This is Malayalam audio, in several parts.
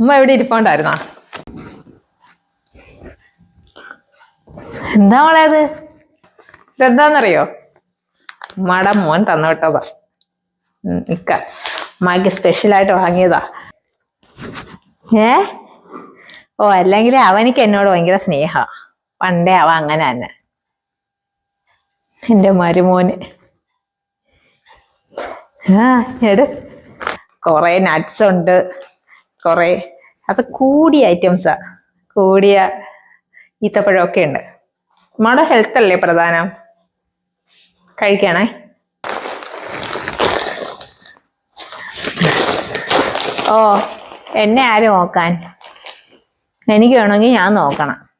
ഉമ്മ എവിടെ ഇരിപ്പോണ്ടായിരുന്നോ? എന്താ മോളെ അത്? ഇതെന്താന്നറിയോ? ഉമ്മയുടെ മോൻ തന്നു ഉം, ഇക്ക. ഉമ്മക്ക് സ്പെഷ്യലായിട്ട് വാങ്ങിയതാ. ഏ? ഓ അല്ലെങ്കിൽ അവനിക്ക് എന്നോട് ഭയങ്കര സ്നേഹ. പണ്ടേ അവ അങ്ങനെ തന്നെ. എന്റെ മരുമോന് ആ എട്. കൊറേ നട്ട്സ് ഉണ്ട്. കൊറേ. അത് കൂടിയ ഐറ്റംസാ കൂടിയ ഈത്തപ്പഴമൊക്കെ ഉണ്ട്. നമ്മുടെ ഹെൽത്ത് അല്ലേ പ്രധാനം? കഴിക്കണേ. ഓ എന്നെ ആര് നോക്കാൻ? എനിക്ക് വേണമെങ്കിൽ ഞാൻ നോക്കണം.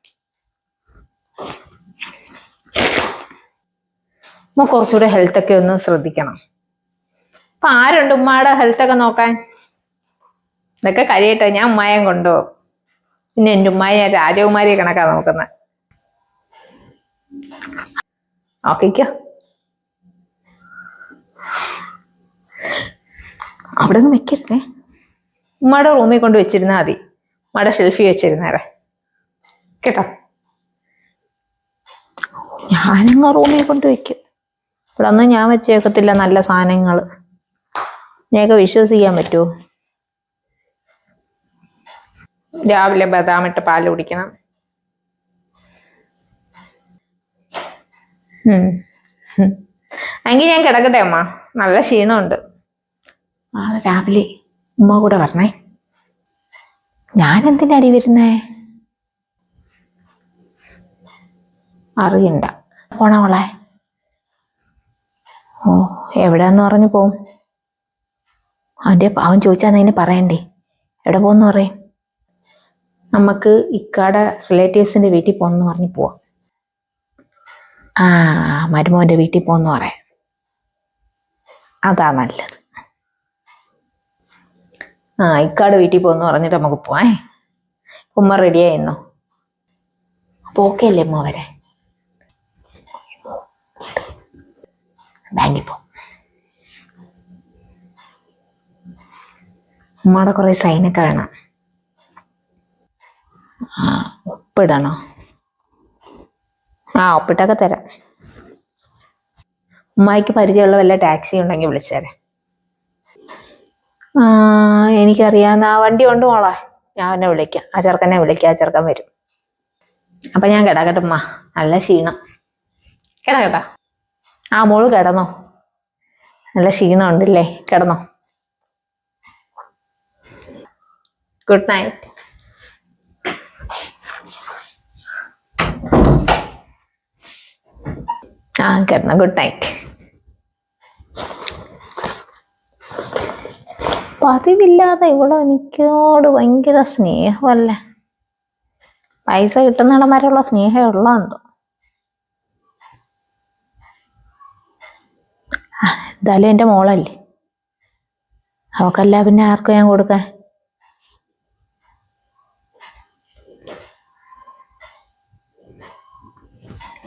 കുറച്ചുകൂടെ ഹെൽത്തൊക്കെ ഒന്ന് ശ്രദ്ധിക്കണം. അപ്പൊ ആരുണ്ട് ഉമ്മയുടെ ഹെൽത്തൊക്കെ നോക്കാൻ? ഇതൊക്കെ കഴിയട്ടെ ഞാൻ ഉമ്മായം കൊണ്ടുപോകും പിന്നെ എന്റെ ഉമ്മായ ഞാൻ രാജകുമാരിയെ കണക്കാ നോക്കുന്നത് നോക്കിക്കോ. അവിടെ നിന്ന് വെക്കരുതേ. ഉമ്മയുടെ റൂമിൽ കൊണ്ട് വെച്ചിരുന്നാൽ മതി. ഉമ്മയുടെ ഷെൽഫി വെച്ചിരുന്നേരെ കേട്ടോ? ഞാനങ്ങ് റൂമിൽ കൊണ്ട് വെക്കും. ഇവിടെ ഒന്നും ഞാൻ വെച്ചേക്കത്തില്ല നല്ല സാധനങ്ങൾ ഇതിനെയൊക്കെ വിശ്വസിക്കാൻ പറ്റുമോ? രാവിലെ ബദാം ഇട്ട് പാൽ കുടിക്കണം. എങ്കിൽ ഞാൻ കിടക്കട്ടെ അമ്മ. നല്ല ക്ഷീണമുണ്ട്. നാളെ രാവിലെ ഉമ്മ കൂടെ വരണേ. ഞാൻ എന്തിനാടി വരുന്നേ? അറിയണ്ട. പോണവളെ ഓ എവിടെന്ന് പറഞ്ഞു പോവും? അവന്റെ അവൻ ചോദിച്ചാൽ അതിന് പറയണ്ടേ. എവിടെ പോകുന്നു പറയും? നമുക്ക് ഇക്കാടെ റിലേറ്റീവ്സിന്റെ വീട്ടിൽ പോകുന്നു പറഞ്ഞ് പോവാം. ആ മരുമോന്റെ വീട്ടിൽ പോകുന്നു പറയാം. അതാ നല്ലത്. ആ ഇക്കാട് വീട്ടിൽ പോകുന്നു പറഞ്ഞിട്ട് നമുക്ക് പോവാേ ഉമ്മ റെഡി ആയിരുന്നോ? അപ്പോൾ ഓക്കെ അല്ലേ ഉമ്മ വരെ? ബാങ്കിൽ പോ. ഉമ്മയുടെ കുറേ സൈനൊക്കെ വേണം. ഉപ്പിടണോ ആ ഒപ്പിട്ടൊക്കെ തരാം. ഉമ്മായിക്ക് പരിചയമുള്ള വല്ല ടാക്സി ഉണ്ടെങ്കിൽ വിളിച്ചേരെ എനിക്കറിയാവുന്ന ആ വണ്ടി കൊണ്ട് മോളെ. ഞാൻ അവനെ വിളിക്കാം. ആ ചെറുക്കനെ വിളിക്കാം. ആ ചെറുക്കൻ വരും. അപ്പൊ ഞാൻ കിടക്കട്ടെ ഉമ്മ. നല്ല ക്ഷീണം. കിടക്കട്ടാ ആ മോൾ കിടന്നോ. നല്ല ക്ഷീണം ഉണ്ടല്ലേ? കിടന്നോ. Good night. ആ കിടന്നു. ഗുഡ് നൈറ്റ് പതിവില്ലാതെ ഇവിടെ എനിക്കോട് ഭയങ്കര സ്നേഹമല്ലേ? പൈസ കിട്ടുന്നിടം വരെയുള്ള സ്നേഹം ഉള്ളതെന്തോ എന്തായാലും എന്റെ മോളല്ലേ? അവക്കല്ല പിന്നെ ആർക്കും ഞാൻ കൊടുക്കാൻ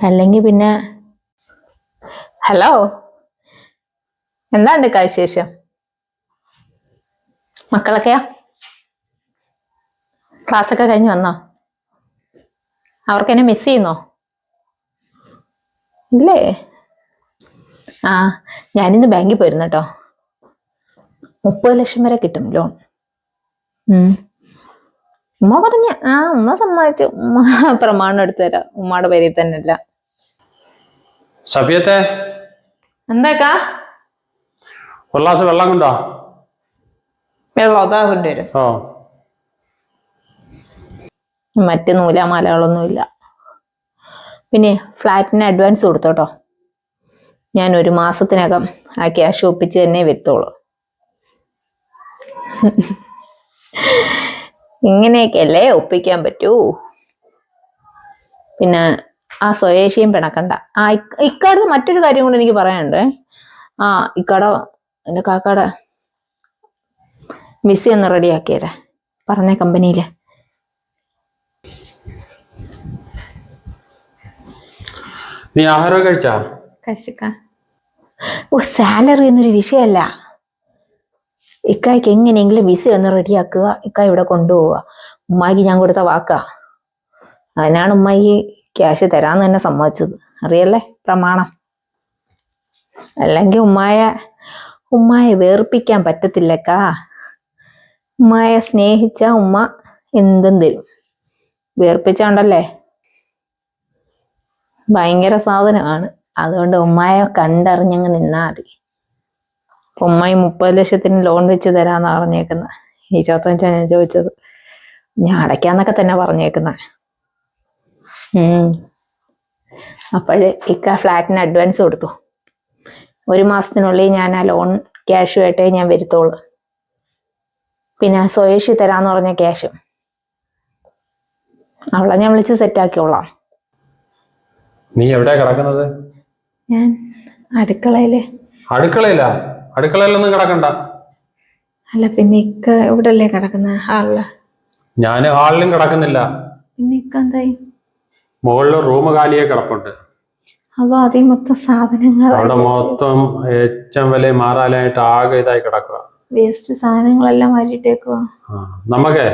അല്ലെങ്കിൽ പിന്നെ ഹലോ എന്താണ്ട് കാശേഷം മക്കളൊക്കെയാ? ക്ലാസ്സൊക്കെ കഴിഞ്ഞ് വന്നോ? അവർക്ക് എന്നെ മിസ് ചെയ്യുന്നോ? ഇല്ലേ? ആ ഞാനിന്ന് ബാങ്കിൽ പോയിരുന്നു കേട്ടോ മുപ്പത് ലക്ഷം വരെ കിട്ടും ലോൺ. ഉമ്മ പറഞ്ഞ ആ ഉമ്മ സമ്മതിച്ചു. ഉമ്മ പ്രമാണം എടുത്തു തരാം. ഉമ്മയുടെ പേരിൽ തന്നെ അല്ല സഫിയത്തെ എന്താക്കാ? ഒരു ഗ്ലാസ് വെള്ളം കൊണ്ടോ? വെള്ളം അതാ കൊണ്ടുവരും ഓ. മറ്റ് നൂലാമാലകളൊന്നുമില്ല. പിന്നെ ഫ്ലാറ്റിന് അഡ്വാൻസ് കൊടുത്തോട്ടോ. ഞാൻ ഒരു മാസത്തിനകം ആ ക്യാഷ് ഒപ്പിച്ച് തന്നെ വരുത്തോളൂ ഇങ്ങനെയൊക്കെയല്ലേ ഒപ്പിക്കാൻ പറ്റൂ? പിന്നെ ആ സ്വദേശിയും പിണക്കണ്ട. ആ ഇക്ക- ഇക്കാടത്ത് മറ്റൊരു കാര്യം കൂടെ എനിക്ക് പറയാനുണ്ട്. ആ ഇക്കട എന്റെ കാക്കാട മിസ്സി ഒന്ന് റെഡിയാക്കിയരെ പറഞ്ഞ കമ്പനിയിൽ. നീ ആഹാരം കഴിച്ചാ? കഴിച്ചിക്കാൻ ഓ സാലറി എന്നൊരു വിഷയമല്ല ഇക്കായ്ക്ക് എങ്ങനെയെങ്കിലും വിസ ഒന്ന് റെഡിയാക്കുക ഇക്ക ഇവിടെ കൊണ്ടുപോവുക. ഉമ്മായിക്ക് ഞാൻ കൊടുത്ത വാക്കാ. അതിനാണ് ഉമ്മായി ക്യാഷ് തരാന്ന് തന്നെ സമ്മതിച്ചത്. അറിയല്ലേ? പ്രമാണം. അല്ലെങ്കിൽ ഉമ്മായ ഉമ്മായെ വേർപ്പിക്കാൻ പറ്റത്തില്ലക്കാ. ഉമ്മായെ സ്നേഹിച്ച ഉമ്മ എന്തും തരും. വേർപ്പിച്ചോണ്ടല്ലേ? ഭയങ്കര സാധനമാണ്. അതുകൊണ്ട് ഉമ്മായെ കണ്ടറിഞ്ഞങ്ങ് നിന്നാൽ മതി. ഉമ്മായി മുപ്പത് ലക്ഷത്തിന് ലോൺ വെച്ച് തരാന്നാ പറഞ്ഞേക്കുന്നത് ഇരുപത്തഞ്ചാണ് ഞാൻ ചോദിച്ചത് ഞാൻ അടയ്ക്കാന്നൊക്കെ തന്നെ പറഞ്ഞേക്കുന്നത് ഉം. അപ്പോഴ് ഇക്ക ഫ്ലാറ്റിന് അഡ്വാൻസ് കൊടുത്തു. ഒരു മാസത്തിനുള്ളിൽ ഞാൻ ആ ലോൺ ക്യാഷുമായിട്ടേ ഞാൻ വരുത്തുള്ളൂ. പിന്നെ സ്വയേഷി തരാന്ന് പറഞ്ഞ ക്യാഷും അവളെ ഞാൻ വിളിച്ച് സെറ്റാക്കിയോളാം നീ എവിടെയാ കിടക്കുന്നത്? ഞാൻ അടുക്കളയിൽ. അടുക്കളയിലാ? അടുക്കളയിലൊന്നും കിടക്കണ്ട. അല്ല പിന്നെ ഇക്ക ഇവിടെ അല്ലേ കിടക്കുന്ന? ഹാളിൽ. ഞാൻ ഹാളിലും കിടക്കുന്നില്ല. പിന്നെ ഇക്ക എന്തായി? മുകളിൽ റൂം കാലിയെ കിടപ്പുണ്ട്. അതോ അതേ മൊത്തം സാധനങ്ങൾ അവിടെ മൊത്തം ഏറ്റവും വലിയ മാറാനായിട്ട് ആകെ ഇതായി കിടക്കുക വേസ്റ്റ് സാധനങ്ങളെല്ലാം മാറ്റിട്ടേക്കുവാ ആ, നമുക്കേ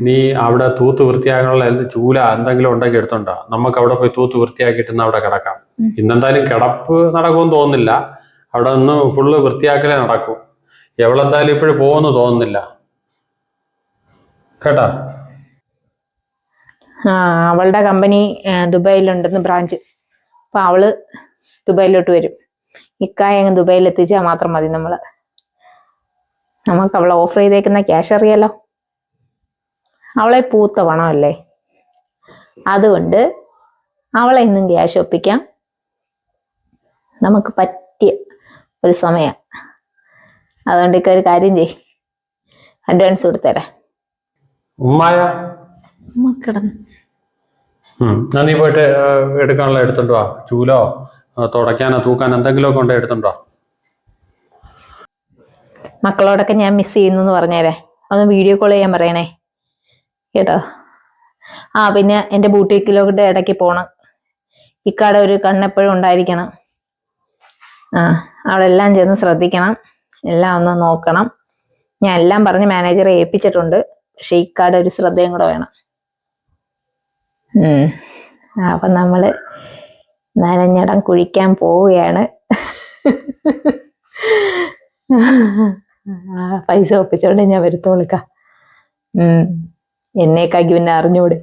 നീ അവിടെ തൂത്ത് വൃത്തിയാക്കാനുള്ള ചൂല എന്തെങ്കിലും ഉണ്ടെങ്കിൽ എടുത്തോണ്ടോ. നമുക്ക് അവിടെ പോയി തൂത്ത് വൃത്തിയാക്കിയിട്ട് അവിടെ കിടക്കാം. ഇന്നെന്തായാലും കിടപ്പ് നടക്കുമെന്ന് തോന്നുന്നില്ല. അവിടെ നിന്ന് ഫുള്ള് വൃത്തിയാക്കലേ നടക്കൂ. എവളെന്തായാലും ഇപ്പോഴും പോകുമെന്ന് തോന്നുന്നില്ല. കേട്ടാ? അവളുടെ കമ്പനി ദുബായിലുണ്ടെന്ന് ബ്രാഞ്ച് അപ്പൊ അവൾ ദുബായിലോട്ട് വരും. ഇക്കായ അങ്ങ് ദുബായിൽ എത്തിച്ചാൽ മാത്രം മതി നമ്മൾ നമുക്ക് അവളെ ഓഫർ ചെയ്തേക്കുന്ന ക്യാഷ് അറിയാലോ. അവളെ പൂത്ത പണമല്ലേ? അതുകൊണ്ട് അവളെ ഇന്നും ക്യാഷ് ഒപ്പിക്കാം. നമുക്ക് പറ്റിയ ഒരു സമയം. അതുകൊണ്ട് ഇക്ക ഒരു കാര്യം ചെയ് അഡ്വാൻസ് കൊടുത്തരാം. ഉമ്മ മക്കിടന്ന് എന്നാ നീ പോയിട്ട് എടുക്കാനുള്ള എടുത്തുണ്ടോ ചൂലോ തുടയ്ക്കാനോ തൂക്കാനോ എന്തെങ്കിലുമൊക്കെ ഉണ്ടോ എടുത്തുണ്ടോ മക്കളോടൊക്കെ ഞാൻ മിസ് ചെയ്യുന്നു എന്ന് പറഞ്ഞേരെ. ഒന്ന് വീഡിയോ കോൾ ചെയ്യാൻ പറയണേ. കേട്ടോ? ആ പിന്നെ എന്റെ ബൂട്ടിക്കിലോട്ട് ഇടയ്ക്ക് പോണം. ഇക്കാടെ ഒരു കണ്ണെപ്പോഴും ഉണ്ടായിരിക്കണം. ആ അവിടെ എല്ലാം ചെന്ന് ശ്രദ്ധിക്കണം. എല്ലാം ഒന്ന് നോക്കണം. ഞാൻ എല്ലാം പറഞ്ഞ് മാനേജറെ ഏൽപ്പിച്ചിട്ടുണ്ട്. പക്ഷെ ഇക്കാടെ ഒരു ശ്രദ്ധയും കൂടെ വേണം. അപ്പൊ നമ്മൾ നനഞ്ഞടം കുഴിക്കാൻ പോവുകയാണ്. ആ, പൈസ ഒപ്പിച്ചോണ്ട് ഞാൻ വരുത്തോളിക്ക. എന്നേക്കാക്കി പിന്നെ അറിഞ്ഞൂടെ.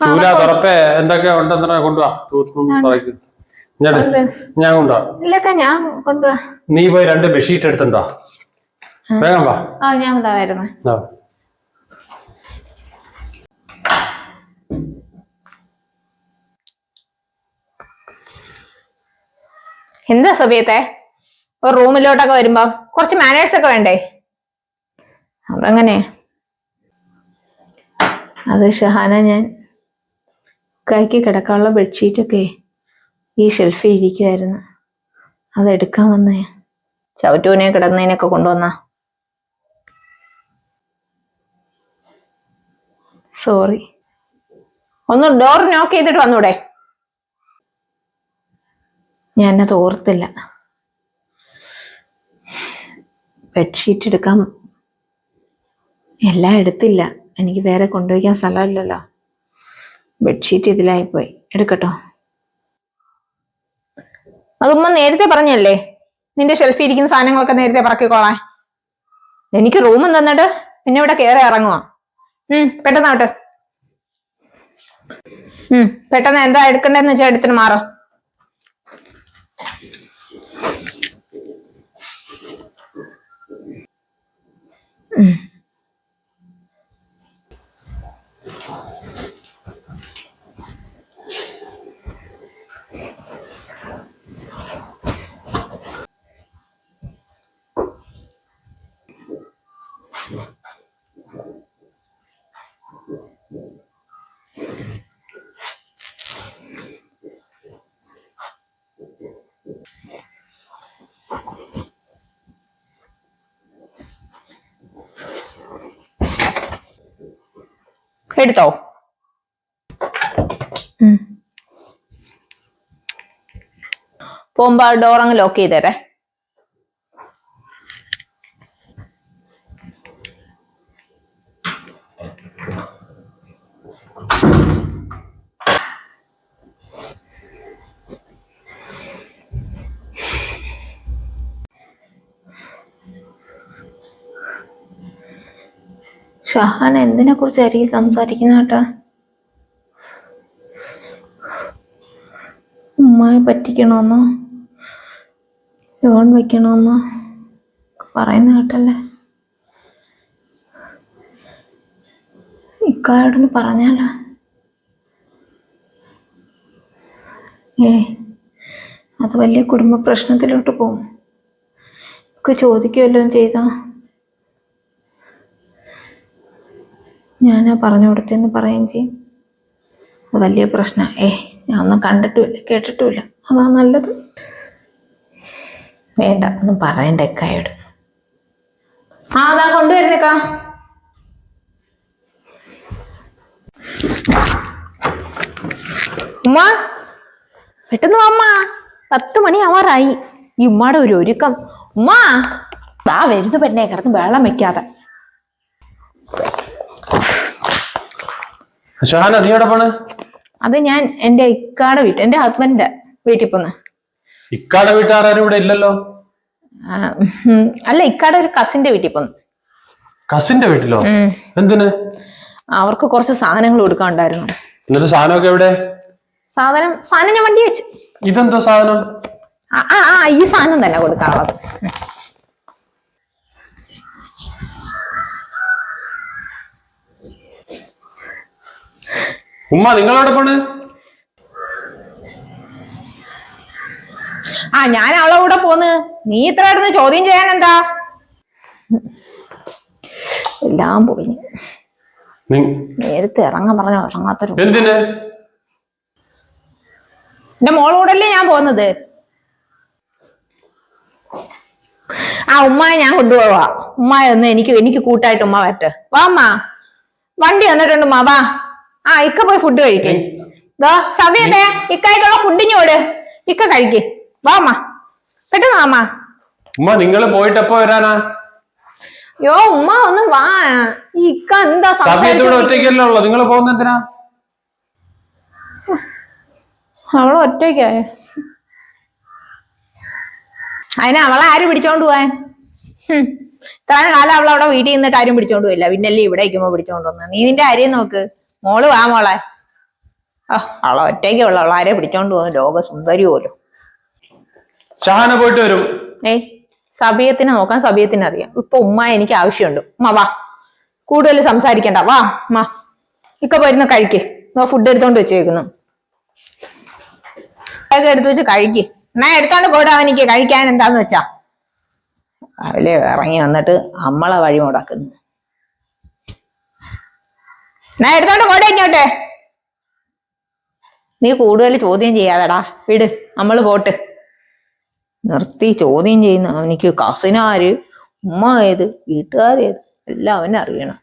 ചൂല തുറപ്പേ എന്തൊക്കെ ഉണ്ടെന്ന് കൊണ്ടുവാ. തൂത്തും ഞാൻ കൊണ്ടുവാ. ഞാൻ കൊണ്ടുവാ. നീ പോയി രണ്ട് ബെഡ്ഷീറ്റ് എടുത്തുണ്ടോ വേഗം വാ. ആ ഞാൻ എന്താ എന്താ സമയത്തെ ഒരു റൂമിലോട്ടൊക്കെ വരുമ്പോ കുറച്ച് മാനേഴ്സ് ഒക്കെ വേണ്ടേ? അതങ്ങനെ. അത് ഷഹാന ഞാൻ കൈക്ക് കിടക്കാനുള്ള ബെഡ്ഷീറ്റൊക്കെ ഈ ഷെൽഫിൽ ഇരിക്കുമായിരുന്നു അതെടുക്കാൻ വന്നേ. ചവിറ്റൂനെ കിടന്നതിനൊക്കെ കൊണ്ടുവന്ന. സോറി ഒന്ന് ഡോർ നോക്ക് ചെയ്തിട്ട് വന്നൂടെ? ഞാനത് ഓർത്തില്ല. ബെഡ്ഷീറ്റ് എടുക്കാൻ എല്ലാം എടുത്തില്ല. എനിക്ക് വേറെ കൊണ്ടുപോയിക്കാൻ സ്ഥലമില്ലല്ലോ. ബെഡ്ഷീറ്റ് ഇതിലായിപ്പോയി. എടുക്കട്ടോ. അതുമ്മ നേരത്തെ പറഞ്ഞല്ലേ? നിന്റെ ഷെൽഫിൽ ഇരിക്കുന്ന സാധനങ്ങളൊക്കെ നേരത്തെ പറക്കിക്കോളാൻ. എനിക്ക് റൂമും തന്നിട്ട് പിന്നെ ഇവിടെ കയറി ഇറങ്ങുവാ. ഉം ഉം പെട്ടെന്ന് എന്താ എടുക്കണ്ടെന്ന് വെച്ചാൽ എടുത്തിട്ട് മാറോ. ഉം. എടുത്തോ. പോകുമ്പോ ഡോർ അങ്ങ് ലോക്ക് ചെയ്തേരെ ഷഹാൻ എന്തിനെ കുറിച്ചായിരിക്കും സംസാരിക്കുന്ന കേട്ടാ? ഉമ്മയെ പറ്റിക്കണമെന്നോ ലോൺ വെക്കണമെന്നോ പറയുന്ന കേട്ടല്ലേ? ഇക്കായോടൊന്ന് പറഞ്ഞാലോ? ഏ അത് വലിയ കുടുംബ പ്രശ്നത്തിലോട്ട് പോകും. ഒക്കെ ചോദിക്കുമല്ലോ ചെയ്താ? ഞാനാ പറഞ്ഞു കൊടുത്തെന്ന് പറയുകയും ചെയ്യും. വലിയ പ്രശ്നം. ഏ ഞാൻ ഒന്നും കണ്ടിട്ടുമില്ല കേട്ടിട്ടുമില്ല. അതാ നല്ലത്. വേണ്ട ഒന്നും പറയണ്ട ഇക്കായോട്. ആ അതാ കൊണ്ടുവരുന്നേക്കാ ഉമ്മ പെട്ടെന്ന് അമ്മ പത്ത് മണി ആവാറായി. ഈ ഉമ്മയുടെ ഒരു ഒരുക്കം. ഉമ്മ ആ വരുന്നു പെണ്ണെ കിടന്ന് വെള്ളം വെക്കാതെ. ഷഹാന നീ എവിടെ പോണ്? അത് ഞാൻ എന്റെ ഇക്കാടെ വീട്ടിൽ എന്റെ ഹസ്ബൻഡ് വീട്ടിൽ പോന്ന്. ഇക്കാടെ വീട്ടുകാരും ഇവിടെ ഇല്ലല്ലോ? അല്ല ഇക്കാടെ ഒരു കസിന്റെ വീട്ടിൽ പോന്ന്. കസിന്റെ വീട്ടിലോ. എന്തിന്? അവർക്ക് കുറച്ച് സാധനങ്ങൾ കൊടുക്കാണ്ടായിരുന്നു എന്നിട്ട് സാധനമൊക്കെ എവിടെ? സാധനം സാധനം ഞാൻ വണ്ടി വെച്ചു. ഇതെന്തോ സാധനം? ആ ആ, ആ ഈ സാധനം തന്നെ കൊടുക്കാനുള്ളത് ഉമ്മ നിങ്ങളെവിടെ പോണ്? ആ ഞാൻ അവളെ കൂടെ പോന്ന്. നീ ഇത്ര കിടന്ന് ചോദ്യം ചെയ്യാൻ എന്താ? എല്ലാം പോയി. നേരത്തെ ഇറങ്ങാൻ പറഞ്ഞ ഇറങ്ങാത്തൊരു എന്റെ മോളോടല്ലേ ഞാൻ പോന്നത്? ആ ഉമ്മയെ ഞാൻ കൊണ്ടുപോവാ. ഉമ്മായെ ഒന്ന് എനിക്ക് എനിക്ക് കൂട്ടായിട്ട് ഉമ്മ വരട്ടെ. വാ അമ്മ വണ്ടി വന്നിട്ടുണ്ട് ഉമ്മ. വാ. ആ ഇക്ക പോയി ഫുഡ് കഴിക്കേ. ദാ സഭയട്ടെ ഇക്കായിട്ടുള്ള ഫുഡിഞ്ഞോട് ഇക്ക കഴിക്കേ. വാമ്മ പെട്ടെന്ന് വാമ്മ ഉമ്മ നിങ്ങൾ പോയിട്ട് എപ്പോ വരാനാ? യോ ഉമ്മ ഒന്ന് വാ. ഈ ഇക്ക എന്താ സഭയത്ത് ഒറ്റയ്ക്കല്ലോ ഉള്ളു. നിങ്ങൾ പോകുന്ന എന്തിനാ? അവൾ ഒറ്റയ്ക്കായ അതിന് അവളെ ആര് പിടിച്ചോണ്ട് പോവാൻ. ഇത്രയും കാലം അവളവിടെ അവിടെ വീട്ടിൽ നിന്നിട്ട് ആരും പിടിച്ചോണ്ട് പോയില്ല. പിന്നല്ലേ ഇവിടെ ഇരിക്കുമ്പോ പിടിച്ചോണ്ട് വന്ന്. നീ നിന്റെ കാര്യം നോക്ക്. മോൾ വാ മോളെ. അവളെ ഒറ്റയ്ക്ക് ഉള്ള. ആരെ പിടിച്ചോണ്ട് പോകുന്നു ലോക സുന്ദരി പോലും. ഷഹാന പോയിട്ട് വരും. ഏയ് സബിയത്തിനെ നോക്കാൻ സബിയത്തിനെ അറിയാം. ഇപ്പൊ ഉമ്മ എനിക്ക് ആവശ്യമുണ്ട്. ഉമ്മ വാ. കൂടുതൽ സംസാരിക്കണ്ട. വാ ഉമ്മ. ഇക്ക പോയിരുന്ന കഴിക്ക്. ഫുഡ് എടുത്തോണ്ട് വെച്ചേക്കുന്നു. അതൊക്കെ എടുത്തു വെച്ച് കഴിക്ക്. എന്നാ എടുത്തോണ്ട് കൂടാ എനിക്ക് കഴിക്കാൻ എന്താന്ന് വെച്ചാ. രാവിലെ ഇറങ്ങി വന്നിട്ട് നമ്മളെ വഴി മുടക്കുന്നു. എന്നാ എടുത്തോണ്ട് കൂടെ ഇങ്ങോട്ടെ. നീ കൂടുതൽ ചോദ്യം ചെയ്യാതെടാ. വിട് നമ്മൾ പോട്ട്. നിർത്തി ചോദ്യം ചെയ്യുന്ന അവനിക്ക് കസിനാര് ഉമ്മ ഏത് വീട്ടുകാരേത് എല്ലാം അവനറിയണം.